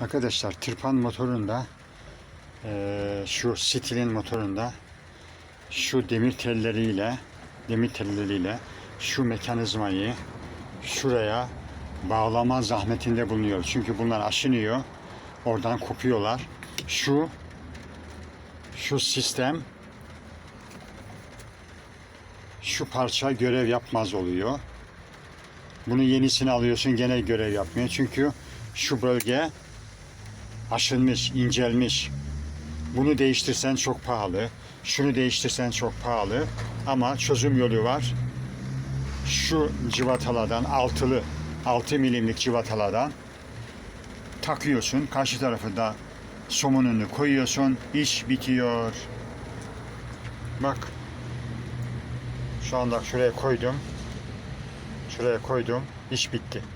Arkadaşlar tırpan motorunda eee, şu stilin motorunda şu demir telleriyle demir telleriyle şu mekanizmayı şuraya bağlama zahmetinde bulunuyor. Çünkü bunlar aşınıyor. Oradan kopuyorlar. Şu şu sistem şu parça görev yapmaz oluyor. Bunu yenisini alıyorsun gene görev yapmıyor. Çünkü şu bölge aşınmış, incelmiş. Bunu değiştirsen çok pahalı. Şunu değiştirsen çok pahalı. Ama çözüm yolu var. Şu civatalardan altılı 6 milimlik civatalardan takıyorsun. Karşı tarafı da somununu koyuyorsun. İş bitiyor. Bak. Şu anda şuraya koydum. Şuraya koydum. İş bitti.